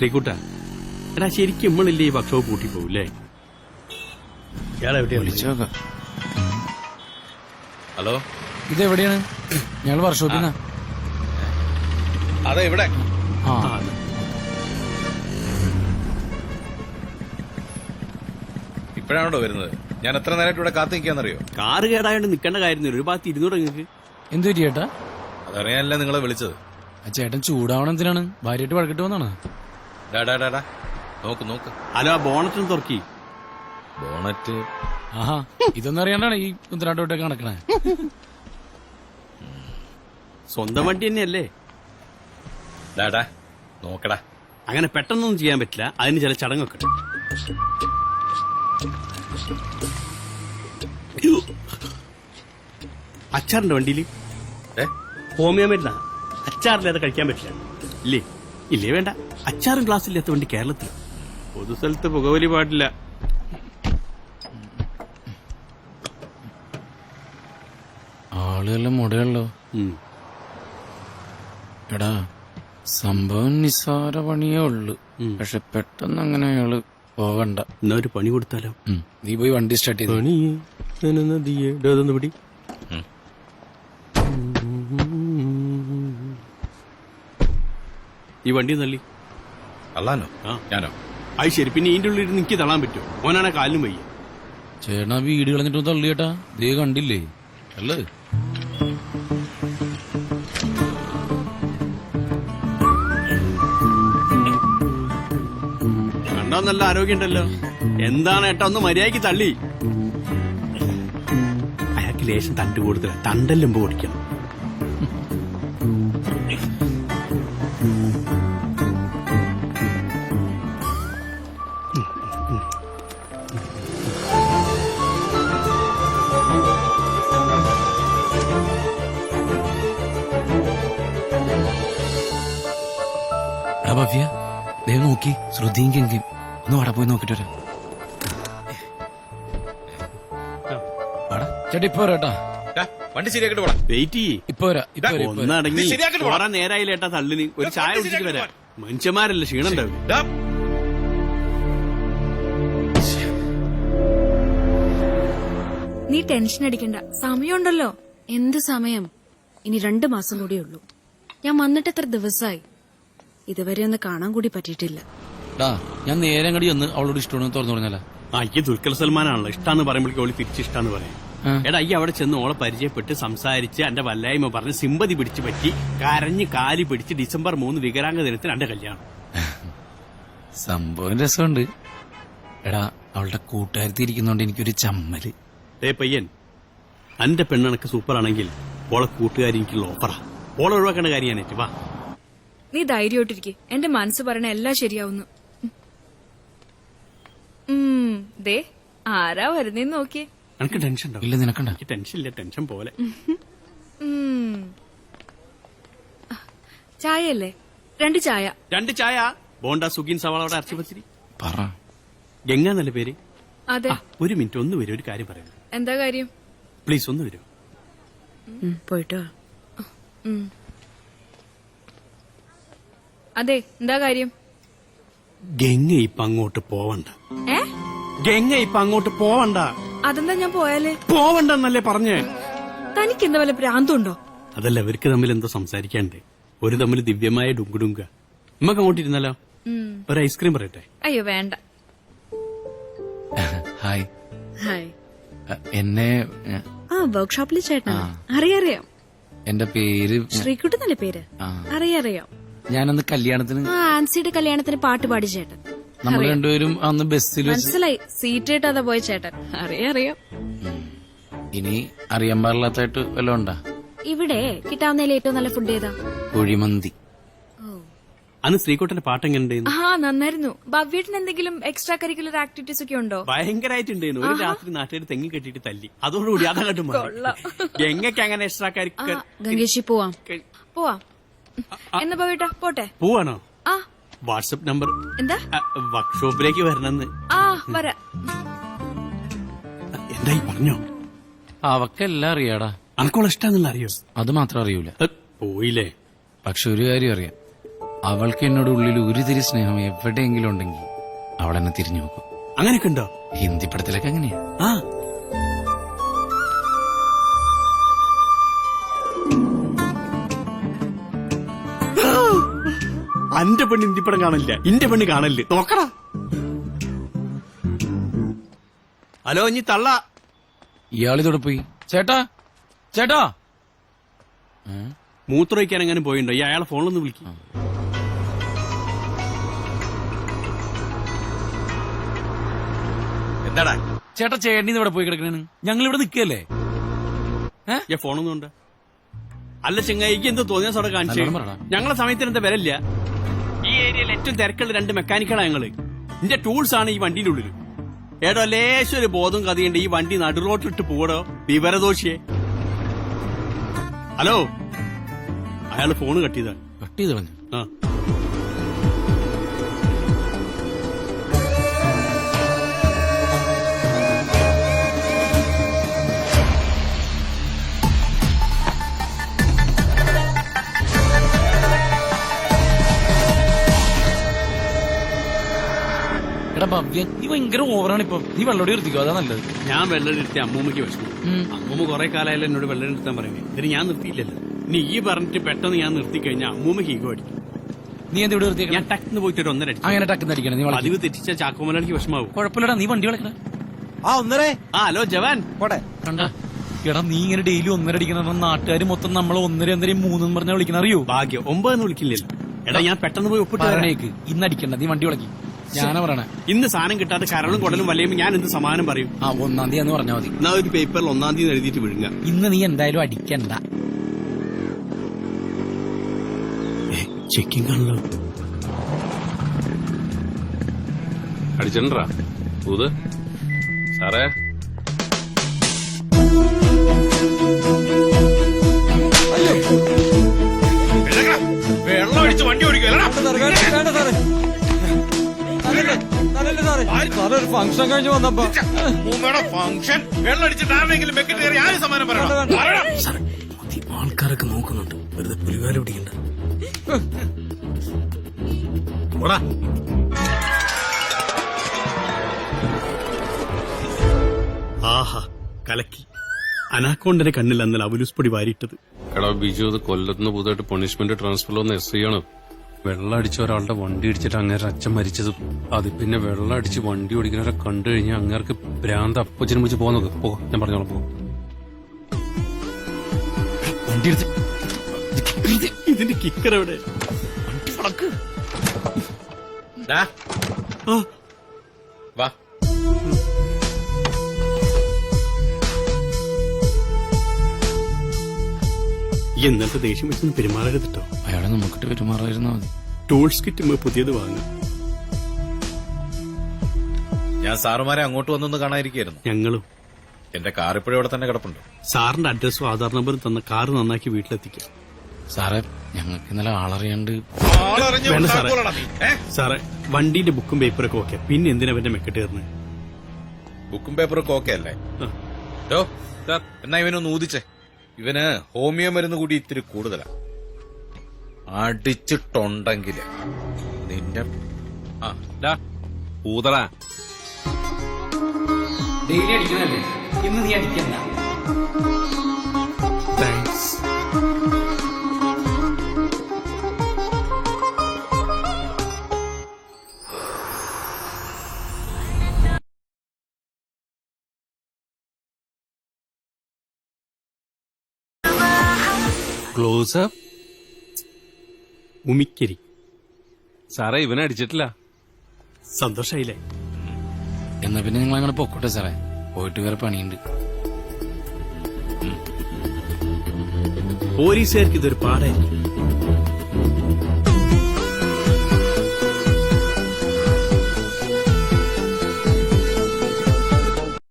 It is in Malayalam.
ശ്രീകുട്ട എടാ ശരിക്കും നമ്മളില്ലേ ഈ ഭക്ഷണം കൂട്ടി പോവില്ലേ വിളിച്ചോക്കാം. ഹലോ? ഇതെവിടെയാണ്? ഞങ്ങൾ വർക്ക്ഷോപ്പിൽ അതെ ഇവിടെ ആ. ഇപ്പോഴാണോ വരുന്നത്? ഞാൻ എത്ര നേരമായിട്ട് ഇവിടെ കാത്തു നിൽക്കാന്നറിയോ കാറ് കേടായോണ്ട് നിൽക്കേണ്ട കാര്യമൊന്നുമില്ല. ഒരു ഭാഗത്ത് ഇരുന്നൂറ് നിങ്ങൾക്ക്. എന്ത് പറ്റി ചേട്ടാ? അതറിയാനല്ലേ നിങ്ങളെ വിളിച്ചത്. ആ ചേട്ടൻ ചൂടാവണം എന്തിനാണ്? ഭാര്യയായിട്ട് വഴക്കിട്ട് വന്നാണ് ഡാ ഡാ ഡാ ഡാ. നോക്ക് നോക്ക്. ഹലോ ബോണറ്റ് തുറക്കി ബോണറ്റ്. ആഹാ ഇതൊന്നും അറിയാണ്ടാണ് ഈ കുന്തനാട്ടോട്ടൊക്കെ നടക്കണേ. സ്വന്തം വണ്ടി തന്നെയല്ലേ? ഡാ ഡാ നോക്കടാ. അങ്ങനെ പെട്ടെന്നൊന്നും ചെയ്യാൻ പറ്റില്ല. അതിന് ചില ചടങ്ങൊക്കെ. അച്ചാറിന്റെ വണ്ടിയിൽ ഏ? ഹോമിയോ മരുന്നാ അച്ചാറില്ലാതെ കഴിക്കാൻ പറ്റില്ല. ഇല്ലേ? ഇല്ലേ വേണ്ട. അച്ചാറും ക്ലാസ്സിൽ വണ്ടി കേരളത്തിൽ. പൊതു സ്ഥലത്ത് പുകവലി പാടില്ല. ആളുകളെല്ലാം മുടയല്ലോ എടാ സംഭവം നിസ്സാര പണിയേ ഉള്ളു. പക്ഷെ പെട്ടെന്ന് അങ്ങനെ അയാൾ പോകണ്ട. എന്നാ ഒരു പണി കൊടുത്താലോ? നീ പോയി വണ്ടി സ്റ്റാർട്ട് ചെയ്തു? പണി. പിടി. ഈ വണ്ടി തള്ളി. അള്ളാനോ. ഞാനോ? അത് ശരി. പിന്നെ ഇതിന്റെ ഉള്ളിൽ നിക്കി തള്ളാൻ പറ്റുമോ? ഓനാണെ കാലിനും വയ്യ. ചേട്ടനാ വീട് കളഞ്ഞിട്ട് തള്ളി കേട്ടാ ദേ കണ്ടില്ലേ? അല്ലേ കണ്ടോ നല്ല ആരോഗ്യം ഉണ്ടല്ലോ എന്താണ് ഏട്ടാ? ഒന്ന് മര്യാദയ്ക്ക് തള്ളി. അയാൾക്ക് ലേശം തണ്ട് കൂടുതലാണ് തണ്ടല്ലുമ്പോ ഓടിക്കണം ഭവ്യ ദൈവം നോക്കി ശ്രുതിയും ഒന്ന് വാടാ പോയി നോക്കിട്ട് വരാം. വാടാ. ചേട്ടാ ഇപ്പൊ വരാട്ടാ വണ്ടി ശരിയാക്കിട്ട് പോടാ. വെയിറ്റ് ചെയ്യേ ഇപ്പൊ വരാം ഇപ്പൊ വരാം, ഇപ്പൊ വരാം. ഒന്നടങ്ങി ഇത് ശരിയാക്കിട്ട് പോടാ. കുറെ നേരായില്ല ഏട്ടാ തള്ളിന്. ഒരു ചായ വണ്ടി കുടിച്ചിട്ട് ശരിയാക്കിട്ട് വരാം. ക്ഷീണം ഡാ, നീ ടെൻഷൻ അടിക്കണ്ട. സമയമുണ്ടല്ലോ. എന്ത് സമയം? ഇനി രണ്ടു മാസം കൂടിയേ ഉള്ളൂ. ഞാൻ വന്നിട്ട് എത്ര ദിവസമായി ഇതുവരെ ഒന്ന് കാണാൻ കൂടി പറ്റിയിട്ടില്ല. ഞാൻ നേരം കടി ഒന്ന് അവളോട് ഇഷ്ടമാണെന്ന് തുറന്നു പറഞ്ഞാല. ആ ഈ ദുൽഖർ സൽമാനാണല്ലോ. ഇഷ്ടാന്ന് പറയുമ്പോഴേക്കും ഓളി തിരിച്ചിഷ്ടാന്ന് പറയും. എടാ ഈ അവിടെ ചെന്ന് ഓളെ പരിചയപ്പെട്ട് സംസാരിച്ച് എന്റെ വല്ലായ്മ പറഞ്ഞ് സിമ്പതി പിടിച്ചു പറ്റി കരഞ്ഞ് കാലി പിടിച്ച് ഡിസംബർ മൂന്ന് വികരാംഗ ദിനത്തിന് എന്റെ കല്യാണം. സംഭവം രസമുണ്ട്. എടാ അവളുടെ കൂട്ടുകാരത്തി ഇരിക്കുന്നോണ്ട് എനിക്കൊരു ചമ്മൽ. ഏ പയ്യൻ എന്റെ പെണ്ണണക്ക് സൂപ്പർ ആണെങ്കിൽ ഓളെ കൂട്ടുകാരി എനിക്കുള്ള ഓഫറാ ഓളെ ഒഴിവാക്കേണ്ട കാര്യമാണ് വാ. നീ ധൈര്യമായിട്ടിരിക്കെ എന്റെ മനസ്സ് പറയണ എല്ലാം ശരിയാവുന്നു. ഉം, ദേ ആരാ വരുന്നേ നോക്കിയേ. എനിക്ക് ടെൻഷൻ ഉണ്ടോ? ഇല്ല നിനക്കണ്ട? എനിക്ക് ടെൻഷൻ ഇല്ല ടെൻഷൻ പോലെ. ഉം. ചായയല്ലേ? രണ്ട് ചായ. രണ്ട് ചായ? ബോണ്ട സുഗീൻ സവാളോടെ അരച്ചു പച്ചിരി പറ. ഗംഗ എന്നല്ല പേര്? അതെ. ആ, ഒരു മിനിറ്റ് ഒന്ന് വരും ഒരു കാര്യം പറയാം. എന്താ കാര്യം? പ്ലീസ് ഒന്ന് വരും. പോയിട്ടോ. അതെ എന്താ കാര്യം? ഗംഗ ഇപ്പൊ അങ്ങോട്ട് പോവണ്ട. ഏ? ഗംഗ ഇപ്പൊ അങ്ങോട്ട് പോവണ്ട. അതെന്താ ഞാൻ പോയാലേ? പോവണ്ടെന്നല്ലേ പറഞ്ഞേ? തനിക്ക് എന്താ വല്ല ഭ്രാന്തുണ്ടോ അതല്ല ഇവർക്ക് തമ്മിൽ എന്തോ സംസാരിക്കാണ്ട് ഒരു തമ്മിൽ ദിവ്യമായ ഡുങ്കുഡുങ്ക നമുക്ക് അങ്ങോട്ട് ഇരുന്നാലോ? ഒരു ഐസ്ക്രീം പറയട്ടെ. അയ്യോ വേണ്ട. ഹായ്. ഹായ്. എന്നെ ആ വർക്ക്ഷോപ്പിൽ ചേട്ടനാ അറിയാറിയാം എന്റെ പേര് ശ്രീകുട്ടി നല്ല പേര്. അറിയാറിയാം ഞാനന്ന് കല്യാണത്തിന് ആ ആൻസിയുടെ കല്യാണത്തിന് പാട്ട് പാടി ചേട്ടൻ. നമ്മൾ രണ്ടുപേരും അന്ന് ബസ്സിൽ വെച്ച് മനസ്സിലായി. സീറ്റ് കിട്ടാതെ പോയ ചേട്ടൻ. അറിയാം അറിയാം. ഇനി അറിയാൻ പാടില്ലാത്തായിട്ട് വല്ലതും ഉണ്ടാ? ഇവിടെ കിട്ടാവുന്നതിൽ ഏറ്റവും നല്ല ഫുഡ് ഏതാ? കുഴിമന്തി. അന്ന് ശ്രീകുട്ടന്റെ പാട്ട് എങ്ങനെ ആ നന്നായിരുന്നു. ഭവ്യേട്ടന് എന്തെങ്കിലും എക്സ്ട്രാ കരിക്കുലർ ആക്ടിവിറ്റീസ് ഒക്കെ ഉണ്ടോ? ഭയങ്കരമായിട്ടുണ്ടായിരുന്നു ഒരു രാത്രി നാട്ടുകാർ തെങ്ങി കെട്ടിട്ട് തല്ലി. അതോടുകൂടി അതങ്ങോട്ട് മാറി. ഗംഗയ്ക്ക് അങ്ങനെ എക്സ്ട്രാ ആ ഗംഗേഷി പോവാം. പോവാം. എന്നാ ഭവ്യേട്ടാ പോട്ടെ. പോവാണോ? ആ. WhatsApp number. എന്താ? വർക്ക്ഷോപ്പിലേക്ക് വരണമെന്ന്. ആ വരാ. എന്തായി പറഞ്ഞോ? അവക്കെല്ലാം അറിയാടാ. അനക്കോളെ ഇഷ്ടാന്നുള്ള അറിയോ? അത് മാത്രം അറിയൂല. പോയില്ലേ? പക്ഷെ ഒരു കാര്യം അറിയാം. അവൾക്ക് എന്നോട് ഉള്ളിൽ ഒരു തിരി സ്നേഹം എവിടെയെങ്കിലും ഉണ്ടെങ്കിൽ അവളെന്നെ എന്നെ തിരിഞ്ഞു നോക്കും. അങ്ങനെയൊക്കെ ഉണ്ടോ? ഹിന്ദി പടത്തിലൊക്കെ അങ്ങനെയാ. ആ. അന്റെ പെണ്ണ് ഇന്ത്യപ്പടം കാണില്ല. ഇന്റെ പെണ്ണ് കാണല്ലേ. നോക്കടാ. ഹലോ ഇനി തള്ള. ഇയാളിതോടെ പോയി? ചേട്ടാ ചേട്ടാ. മൂത്രമൊഴിക്കാൻ എങ്ങനെ പോയിണ്ടോ? ഈ അയാളെ ഫോണിലൊന്ന് വിളിക്കും. എന്താടാ? ചേട്ടാ ചേട്ടൻ ഇവിടെ പോയി കിടക്കണേന്ന്? ഞങ്ങൾ ഇവിടെ നിൽക്കല്ലേ ഞാൻ ഫോണൊന്നും ഉണ്ട്. അല്ല ചെങ്ങായിക്ക് എന്ത് തോന്നിയ സോടെ കാണിച്ചു. ഞങ്ങളെ സമയത്തിന് എന്താ വരല്ല ഈ ഏരിയയിൽ ഏറ്റവും തിരക്കുള്ള രണ്ട് മെക്കാനിക്കലാണ് ഞങ്ങൾ. എന്റെ ടൂൾസ് ആണ് ഈ വണ്ടിയുടെ ഉള്ളിൽ ഏടോ ലേശം ഒരു ബോധം കഥയുണ്ട് ഈ വണ്ടി നടുറോട്ടിട്ട് പോടോ വിവരദോഷിയെ. ഹലോ? അയാൾ ഫോണ് കട്ട് ചെയ്താ കട്ട് ചെയ്ത് ആ. ഭവ്യ നീ ഭയങ്കര ഓവറാണ് ഇപ്പൊ. നീ വെള്ളോടി നിർത്തിക്കോ അതാ നല്ലത്. ഞാൻ വെള്ളം നിർത്തി അമ്മൂമ്മയ്ക്ക് വിഷമം അമ്മൂമ്മ കുറെ കാലമായാലും എന്നോട് വെള്ളം നിർത്താൻ പറയുന്നത് ഇതിന് ഞാൻ നിർത്തിയില്ലല്ലോ. നീ ഈ പറഞ്ഞിട്ട് പെട്ടെന്ന് ഞാൻ നിർത്തി കഴിഞ്ഞാൽ അമ്മൂമ്മയ്ക്ക് ഈഗോ അടിക്കും. നീ എന്ത് ഇവിടെ നിർത്തിയേക്കണേ? ഞാൻ ടക്ന്ന് പോയിട്ട് ഒരു ഒന്നര അങ്ങനെ ടക്കുന്ന അടിക്കണം നീ പതിവ് തെറ്റിച്ച ചാക്കോമലാనికి വിഷമാവും. കുഴപ്പമില്ലടാ നീ വണ്ടി വിളക്കണ. ആ ഒന്നര. ആ ഹലോ ജവാൻ. പോട്ടെ. കണ്ട? എടാ നീ ഇങ്ങനെ ഡെയിലി ഒന്നര അടിക്കണ നാട്ടുകാർ മൊത്തം നമ്മളെ ഒന്നര ഒന്നര മൂന്നും പറഞ്ഞാൽ വിളിക്കണ അറിയോ? ഭാഗ്യം. ഒമ്പതെന്ന് വിളിക്കില്ലല്ലോ. എടാ ഞാൻ പെട്ടെന്ന് പോയി ഒപ്പിട്ട് വരണേക്ക് ഇന്ന് അടിക്കണ്ട നീ വണ്ടി വളക്കി. ഞാനാ പറയണേ. ഇന്ന് സാധനം കിട്ടാത്ത കരളും കുടലും വലയുമ്പോൾ ഞാൻ എന്ത് സമാനം പറയും? ആ ഒന്നാം തീയതി എന്ന് പറഞ്ഞാൽ മതി. എന്നാ ഒരു പേപ്പറിൽ ഒന്നാം തീയതി എഴുതിയിട്ട് വിഴുങ്ങ ഇന്ന് നീ എന്തായാലും അടിക്കണ്ട. ചെക്കിംഗ് ആണല്ലോ. അടിച്ചിട്ടുണ്ടാ? പൂത് സാറേ. വെള്ളം അടിച്ച് വണ്ടി ഓടിക്കലടാ സാറേ സാറേ ഒരു ഫംഗ്ഷൻ കഴിഞ്ഞ് വന്നപ്പോ. മൂമ്മയുടെ ഫംഗ്ഷൻ വെള്ളം അടിച്ചിട്ട് ആരെങ്കിലും വെക്കിട്ട് കയറി ആര് സമ്മാനം പറയണം? പറയണം. ആൾക്കാരൊക്കെ നോക്കുന്നുണ്ട്. വെറുതെ പുലികാല പിടിക്കണ്ട. പോടാ. ആഹാ കലക്കി. അനാക്കോണ്ടന്റെ കണ്ണിൽ അന്നൽ അവലുസ്പൊടി വാരിയിട്ടത്. എടാ ബിജു അത് കൊല്ലത്തുനിന്ന് പുതുതായിട്ട് പണിഷ്മെന്റ് ട്രാൻസ്ഫർ വന്ന എസ് ചെയ്യണം ആണ്. വെള്ളം അടിച്ച ഒരാളുടെ വണ്ടി ഇടിച്ചിട്ട് അങ്ങേരെ അച്ഛൻ മരിച്ചതും അത് പിന്നെ വെള്ളം അടിച്ച് വണ്ടി ഓടിക്കുന്നവരെ കണ്ടു കഴിഞ്ഞാൽ അങ്ങേർക്ക് ഭ്രാന്ത് അപ്പച്ചനും വെച്ച് പോകാൻ നോക്ക്. പോ ഞാൻ പറഞ്ഞോളാം പോ. വണ്ടി എടുത്ത് ഇതിന്റെ കിക്കർ എവിടെ? ഈ ഇന്നലത്തെ ദേഷ്യം വെച്ചൊന്ന് പെരുമാറരുതട്ടോ. അയാളെ നമുക്കിട്ട് പെരുമാറായിരുന്നാ മതി. ടൂൾസ് കിറ്റ് പുതിയത് വാങ്ങും. ഞാൻ സാറുമാരെ അങ്ങോട്ട് വന്നൊന്ന് കാണാതിരിക്കായിരുന്നു ഞങ്ങളും. എന്റെ കാർ ഇപ്പോഴും ഇവിടെ തന്നെ കിടപ്പുണ്ട്. സാറിന്റെ അഡ്രസ്സും ആധാർ നമ്പറും തന്ന കാർ നന്നാക്കി വീട്ടിലെത്തിക്കാം. സാറേ ഞങ്ങൾക്ക് ഇന്നലെ ആളറിയാണ്ട് വേണ്ട സാറേ. സാറേ വണ്ടിന്റെ ബുക്കും പേപ്പറൊക്കെ ഓക്കെ. പിന്നെ എന്തിനാ അവന്റെ മെക്കെട്ട് കയറുന്നത് ബുക്കും പേപ്പറും ഒക്കെ ഓക്കെ അല്ലേ? എന്നാ ഇവനൊന്ന് ഊതിച്ചേ. ഇവന് ഹോമിയോ മരുന്ന് കൂടി ഇത്തിരി കൂടുതലാ. അടിച്ചിട്ടുണ്ടെങ്കിൽ നിന്റെ ആ ഡാ ഡെയിലി ഇന്ന് നീ അടിക്കണ്ട. ക്ലോസ് ഉമിക്കരി. സാറേ ഇവനെ അടിച്ചിട്ടില്ല. സന്തോഷായില്ലേ? എന്നാ പിന്നെ നിങ്ങൾ അങ്ങനെ പൊക്കോട്ടെ സാറേ. പോയിട്ട് വേറെ പണിയുണ്ട്. പോലീസുകാർക്ക് ഇതൊരു പാടായിരിക്കും.